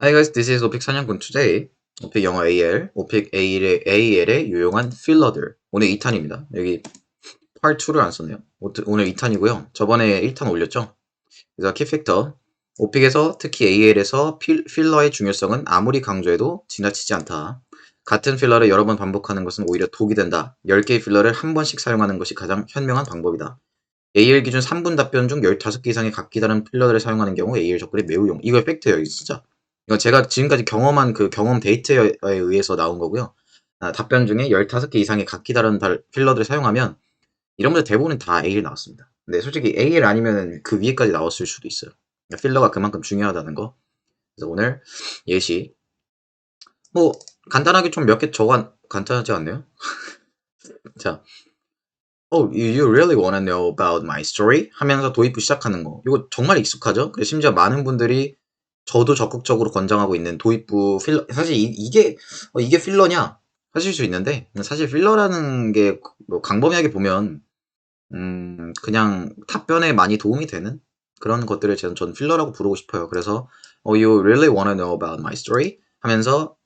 Hi guys, this is 오픽 사냥꾼 today. 오픽 영어 AL, 오픽 AL의, AL의 유용한 필러들. 오늘 2탄입니다. 여기 part 2를 안 썼네요. 오늘 2탄이고요. 저번에 1탄 올렸죠? 그래서 키팩터. 오픽에서 특히 AL에서 필, 필러의 중요성은 아무리 강조해도 지나치지 않다. 같은 필러를 여러 번 반복하는 것은 오히려 독이 된다. 10개의 필러를 한 번씩 사용하는 것이 가장 현명한 방법이다. AL 기준 3분 답변 중 15개 이상의 각기 다른 필러들을 사용하는 경우 AL 접근이 매우 용. 이거 팩트예요, 진짜. 이거 제가 지금까지 경험한 그 경험 데이터에 의해서 나온 거고요. 아, 답변 중에 15개 이상의 각기 다른 필러들을 사용하면 이런 분들 대부분 다 AL 나왔습니다. 근데 솔직히 AL 아니면 그 위에까지 나왔을 수도 있어요. 그러니까 필러가 그만큼 중요하다는 거. 그래서 오늘 예시 뭐 간단하게 좀 몇 개 적어 간단하지 않네요. 자, Oh, you really wanna know about my story? 하면서 도입부 시작하는 거. 이거 정말 익숙하죠? 심지어 많은 분들이 저도 적극적으로 권장하고 있는 도입부 필러 사실 이, 게 어, 이게 필러냐 하실 수 있는데 사실 필러라는 게 뭐 강범위하게 보면 음 그냥 답변에 많이 도움이 되는 그런 것들을 저는 전 필러라고 부르고 싶어요. 그래서 어, you really wanna know about my story 하면서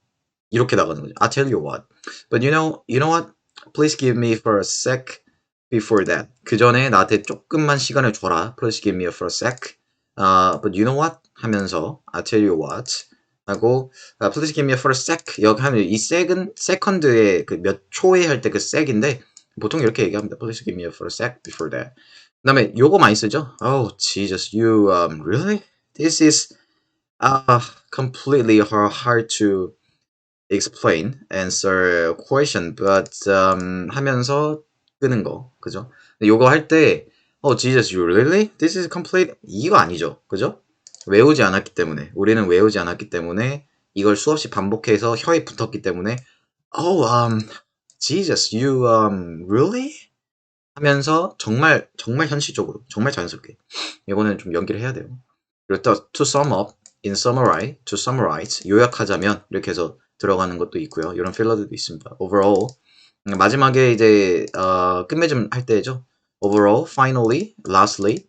이렇게 나가는 거죠. I tell you what, but you know, you know what? Please give me for a sec before that. 그 전에 나한테 조금만 시간을 줘라. Please give me for a sec. Uh, but you know what? 하면서 I tell you what 하고 uh, please give me for a sec 여기 하면 이 sec은 second의 그 몇 초에 할 때 그 sec인데 보통 이렇게 얘기합니다. Please give me for a sec before that. 그 다음에 요거 많이 쓰죠. Oh Jesus, you um, really? This is uh, completely hard to explain, answer question, but um, 하면서 끄는 거, 그죠? 요거 할 때 Oh Jesus, you really? This is complete. 이거 아니죠, 그죠? 외우지 않았기 때문에 우리는 외우지 않았기 때문에 이걸 수없이 반복해서 혀에 붙었기 때문에 Oh, um, Jesus, you um, really? 하면서 정말 정말 현실적으로 정말 자연스럽게 이거는 좀 연기를 해야 돼요. 또 to sum up, in summarize, to summarize 요약하자면 이렇게 해서 들어가는 것도 있고요. 이런 필러들도 있습니다. overall 마지막에 이제 어, 끝맺음 할 때죠. Overall, finally, lastly,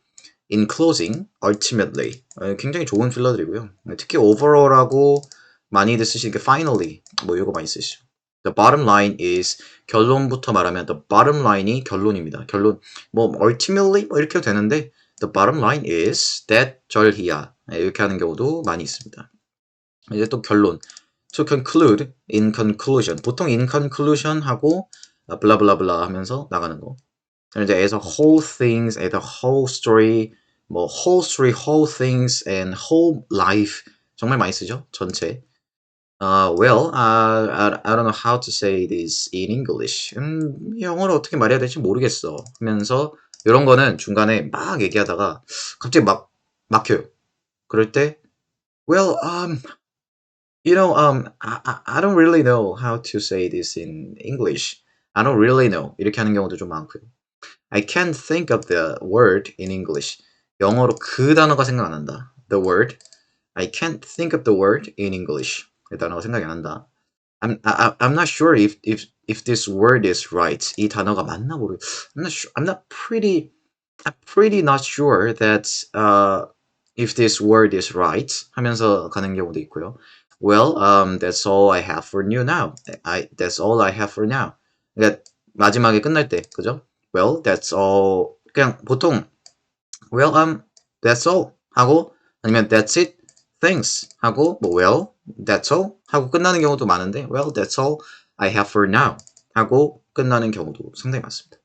in closing, ultimately 굉장히 좋은 필러들이고요. 특히 overall하고 많이들 쓰시는 게 finally 뭐 이거 많이 쓰시죠. The bottom line is 결론부터 말하면 the bottom line이 결론입니다. 결론 뭐 ultimately 뭐 이렇게 되는데 the bottom line is that 절희야 이렇게 하는 경우도 많이 있습니다. 이제 또 결론 to conclude in conclusion 보통 in conclusion 하고 blah blah blah 하면서 나가는 거. 이제 as a whole things, as a whole story 뭐 whole story, whole things, and whole life 정말 많이 쓰죠 전체. Uh, well, uh, I, I don't know how to say this in English. 음, 영어로 어떻게 말해야 될지 모르겠어. 하면서 이런 거는 중간에 막 얘기하다가 갑자기 막 막혀요. 그럴 때, well, um, you know, um, I, I don't really know how to say this in English. I don't really know. 이렇게 하는 경우도 좀 많고요. I can't think of the word in English. 영어로 그 단어가 생각 안 난다. The word. I can't think of the word in English. 그 단어가 생각이 안 난다. I'm, I, I'm not sure if, if, if this word is right. 이 단어가 맞나 모르. I'm not sure. I'm not pretty. I'm pretty not sure that uh, if this word is right. 하면서 가는 경우도 있고요. Well, um, that's all I have for you now. I, that's all I have for now. 그러니까 마지막에 끝날 때, 그죠? Well, that's all. 그냥 보통 well, um, that's all 하고 아니면 that's it, thanks 하고 뭐 well, that's all 하고 끝나는 경우도 많은데 well, that's all I have for now 하고 끝나는 경우도 상당히 많습니다.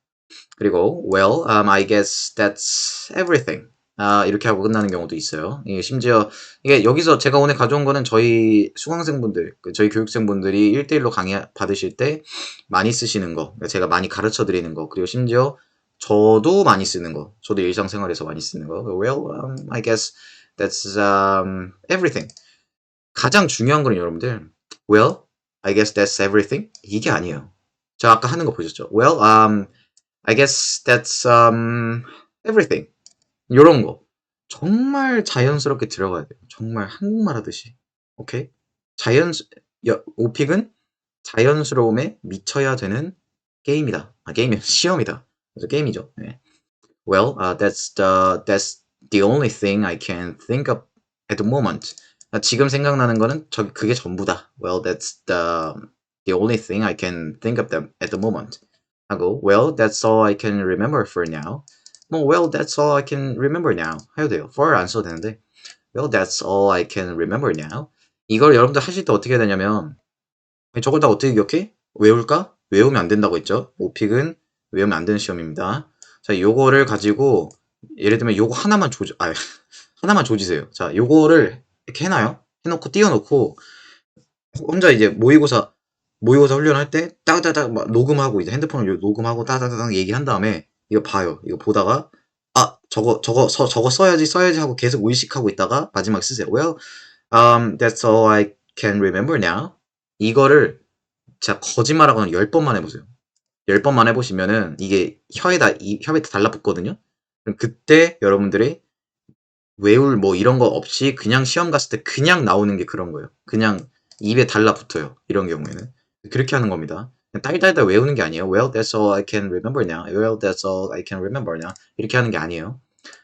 그리고 well, um, I guess that's everything. 아, 이렇게 하고 끝나는 경우도 있어요. 예, 심지어 이게 여기서 제가 오늘 가져온 거는 저희 수강생분들, 그 저희 교육생분들이 1대1로 강의 받으실 때 많이 쓰시는 거, 그러니까 제가 많이 가르쳐 드리는 거, 그리고 심지어 저도 많이 쓰는 거, 저도 일상생활에서 많이 쓰는 거. Well, um, I guess that's um, everything. 가장 중요한 거는 여러분들, well, I guess that's everything. 이게 아니에요. 저 아까 하는 거 보셨죠? Well, um, I guess that's um, everything. 이런 거 정말 자연스럽게 들어가야 돼요. 정말 한국말 하듯이. 오케이? 자연 오픽은 자연스러움에 미쳐야 되는 게임이다. 아 게임이 시험이다. 그래서 게임이죠. 네. Well, uh, that's the that's the only thing I can think of at the moment. 아, 지금 생각나는 거는 저 그게 전부다. Well, that's the the only thing I can think of them at the moment. 하고 Well, that's all I can remember for now. 뭐 Well, that's all I can remember now 해도 돼요. for 안 써도 되는데 Well, that's all I can remember now. 이걸 여러분들 하실 때 어떻게 해야 되냐면 저걸 다 어떻게 기억해? 외울까? 외우면 안 된다고 했죠. 오픽은 외우면 안 되는 시험입니다. 자, 요거를 가지고 예를 들면 요거 하나만 조지 아 하나만 조지세요. 자, 요거를 이렇게 해놔요. 해놓고 띄워놓고 혼자 이제 모의고사 모의고사 훈련할 때 따다닥 막 녹음하고 이제 핸드폰을 녹음하고 따다닥 얘기한 다음에 이거 봐요. 이거 보다가 아 저거 저거 서, 저거 써야지 써야지 하고 계속 의식하고 있다가 마지막 쓰세요. Well, um, that's all I can remember now. 이거를 제가 거짓말하고는 10번만 해보세요. 10번만 해보시면은 이게 혀에다 이 혀에 달라붙거든요. 그럼 그때 여러분들이 외울 뭐 이런 거 없이 그냥 시험 갔을 때 그냥 나오는 게 그런 거예요. 그냥 입에 달라붙어요. 이런 경우에는 그렇게 하는 겁니다. 딸딸딸 외우는 게 아니에요. Well, that's all I can remember now. Well, that's all I can remember now. 이렇게 하는 게 아니에요.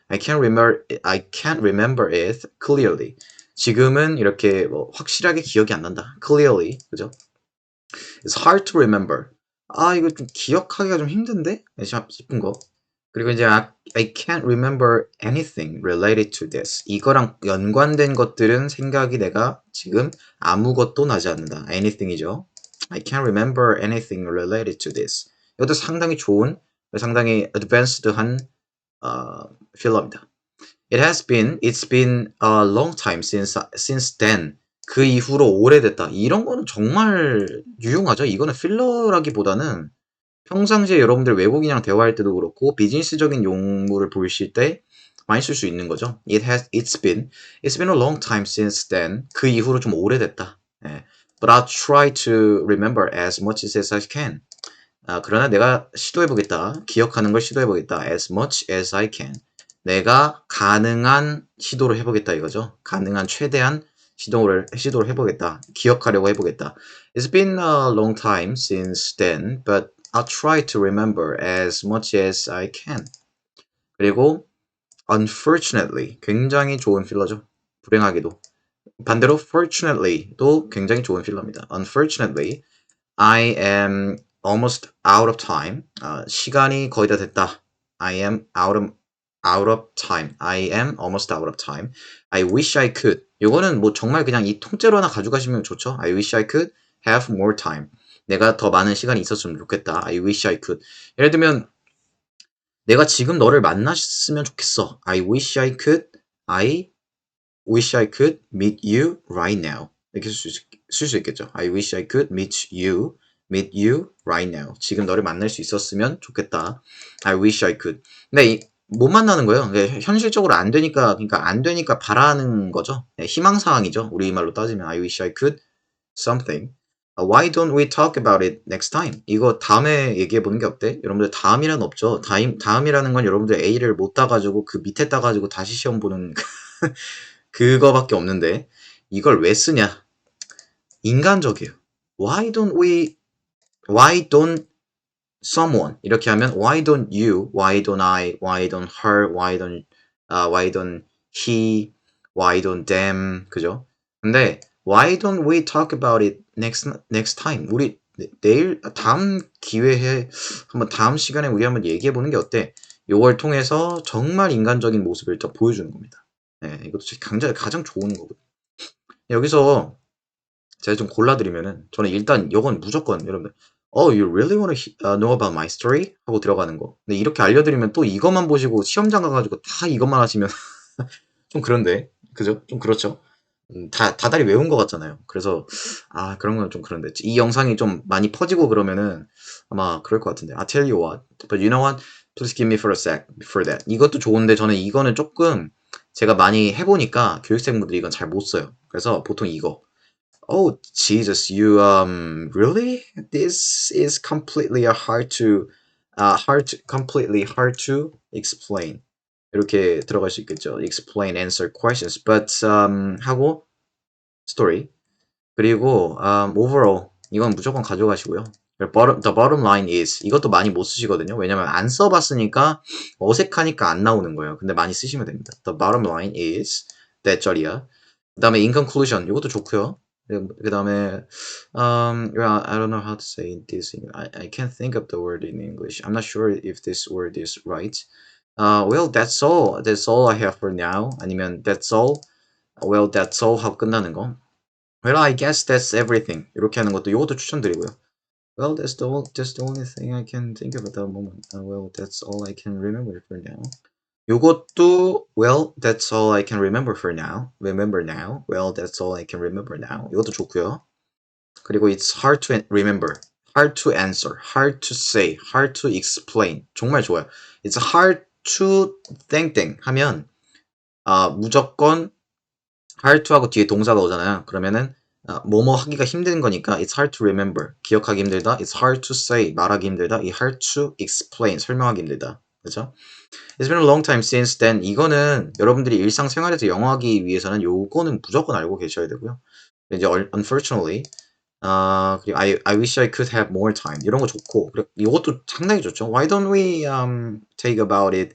I can't remember. I can't remember it clearly. 지금은 이렇게 뭐 확실하게 기억이 안 난다. Clearly, 그죠? It's hard to remember. 아 이거 좀 기억하기가 좀 힘든데 싶은 거. 그리고 이제 I can't remember anything related to this. 이거랑 연관된 것들은 생각이 내가 지금 아무것도 나지 않는다. anything이죠. I can't remember anything related to this. 이것도 상당히 좋은, 상당히 advanced한 어, 필러입니다. It has been, it's been a long time since since then. 그 이후로 오래됐다. 이런 거는 정말 유용하죠. 이거는 필러라기보다는 평상시에 여러분들 외국인이랑 대화할 때도 그렇고 비즈니스적인 용무를 보실 때 많이 쓸 수 있는 거죠. It has, it's been, it's been a long time since then. 그 이후로 좀 오래됐다. 예. But I'll try to remember as much as I can. 아, 그러나 내가 시도해보겠다. 기억하는 걸 시도해보겠다. As much as I can. 내가 가능한 시도를 해보겠다 이거죠. 가능한 최대한 시도를 시도를 해보겠다. 기억하려고 해보겠다. It's been a long time since then, but I'll try to remember as much as I can. 그리고 unfortunately 굉장히 좋은 필러죠. 불행하게도. 반대로 fortunately도 굉장히 좋은 필러입니다. Unfortunately, I am almost out of time. 아, 시간이 거의 다 됐다. I am out of out of time. I am almost out of time. I wish I could. 요거는 뭐 정말 그냥 이 통째로 하나 가져가시면 좋죠. I wish I could have more time. 내가 더 많은 시간이 있었으면 좋겠다. I wish I could. 예를 들면 내가 지금 너를 만났으면 좋겠어. I wish I could. I wish I could meet you right now. 이렇게 쓸 수 있겠죠. I wish I could meet you. meet you right now. 지금 너를 만날 수 있었으면 좋겠다. I wish I could. 근데 이, 못 만나는 거예요. 현실적으로 안 되니까, 그러니까 안 되니까 바라는 거죠. 네, 희망사항이죠. 우리말로 따지면 I wish I could something. Why don't we talk about it next time? 이거 다음에 얘기해 보는 게 어때? 여러분들 다음이란 없죠. 다음, 다음이라는 건 여러분들 A를 못 따가지고 그 밑에 따가지고 다시 시험 보는 그거밖에 없는데 이걸 왜 쓰냐? 인간적이에요. Why don't we? Why don't someone 이렇게 하면 Why don't you? Why don't I? Why don't her? Why don't uh, Why don't he? Why don't them? 그죠? 근데 Why don't we talk about it next next time? 우리 내일 다음 기회에 한번 다음 시간에 우리 한번 얘기해 보는 게 어때? 요걸 통해서 정말 인간적인 모습을 또 보여주는 겁니다. 네, 이것도 강자 가장 좋은 거거든요. 여기서 제가 좀 골라드리면은 저는 일단 이건 무조건 여러분들 Oh, you really want to know about my story? 하고 들어가는 거. 근데 이렇게 알려드리면 또 이것만 보시고 시험장 가가지고 다 이것만 하시면 좀 그런데 그죠? 좀 그렇죠. 음, 다 다달이 외운 것 같잖아요. 그래서 아 그런 건 좀 그런데 이 영상이 좀 많이 퍼지고 그러면은 아마 그럴 것 같은데. I tell you what, but you know what? Please give me for a sec for that. 이것도 좋은데 저는 이거는 조금 제가 많이 해보니까 교육생분들이 이건 잘 못 써요. 그래서 보통 이거. Oh Jesus, you um really? This is completely hard to uh, hard to, completely hard to explain. 이렇게 들어갈 수 있겠죠. explain, answer questions, but um, 하고 story 그리고 um, overall 이건 무조건 가져가시고요. The bottom line is 이것도 많이 못 쓰시거든요. 왜냐면 안 써봤으니까 어색하니까 안 나오는 거예요. 근데 많이 쓰시면 됩니다. The bottom line is that 자리야. 그 다음에 in conclusion 이것도 좋고요. 그 다음에 um, well, I don't know how to say this. In, I, I can't think of the word in English. I'm not sure if this word is right. Uh, well, that's all. That's all I have for now. 아니면 that's all. Well, that's all 하고 끝나는 거. Well, I guess that's everything. 이렇게 하는 것도 이것도 추천드리고요. Well, that's the, all, that's the only thing I can think of at the moment. Uh, well, that's all I can remember for now. 요것도 well, that's all I can remember for now. Remember now. Well, that's all I can remember now. 이것도 좋고요. 그리고 it's hard to remember, hard to answer, hard to say, hard to explain. 정말 좋아요. It's hard to 땡땡 하면 아, 무조건 hard to 하고 뒤에 동사가 오잖아요. 그러면은 아, 뭐뭐 하기가 힘든 거니까 it's hard to remember. 기억하기 힘들다. it's hard to say. 말하기 힘들다. it's hard to explain. 설명하기 힘들다. 그죠? It's been a long time since then. 이거는 여러분들이 일상생활에서 영어하기 위해서는 요거는 무조건 알고 계셔야 되고요. 이제 얼- unfortunately 아 그리고 I, I wish I could have more time 이런 거 좋고 그리고 이것도 상당히 좋죠. Why don't we um, take about it,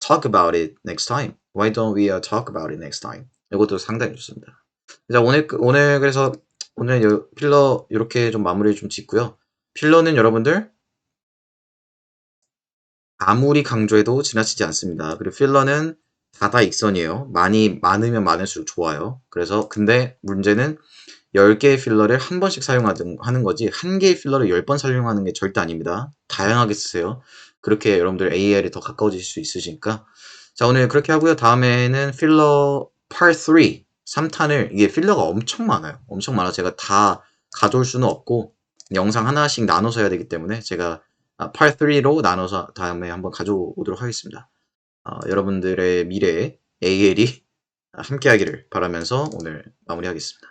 talk about it next time? Why don't we uh, talk about it next time? 이것도 상당히 좋습니다. 자 오늘 그- 오늘 그래서 오늘 요 필러 이렇게 좀 마무리 좀 짓고요. 필러는 여러분들 아무리 강조해도 지나치지 않습니다. 그리고 필러는 다다 익선이에요. 많이 많으면 많을수록 좋아요. 그래서 근데 문제는 10개의 필러를 한 번씩 사용하는 하는 거지 한 개의 필러를 10번 사용하는 게 절대 아닙니다. 다양하게 쓰세요. 그렇게 여러분들 AL이 더 가까워질 수 있으시니까 자 오늘 그렇게 하고요. 다음에는 필러 Part 3 3탄을 이게 필러가 엄청 많아요. 엄청 많아. 제가 다 가져올 수는 없고 영상 하나씩 나눠서 해야 되기 때문에 제가 아, Part 3로 나눠서 다음에 한번 가져오도록 하겠습니다. 어, 여러분들의 미래에 AL이 함께하기를 바라면서 오늘 마무리하겠습니다.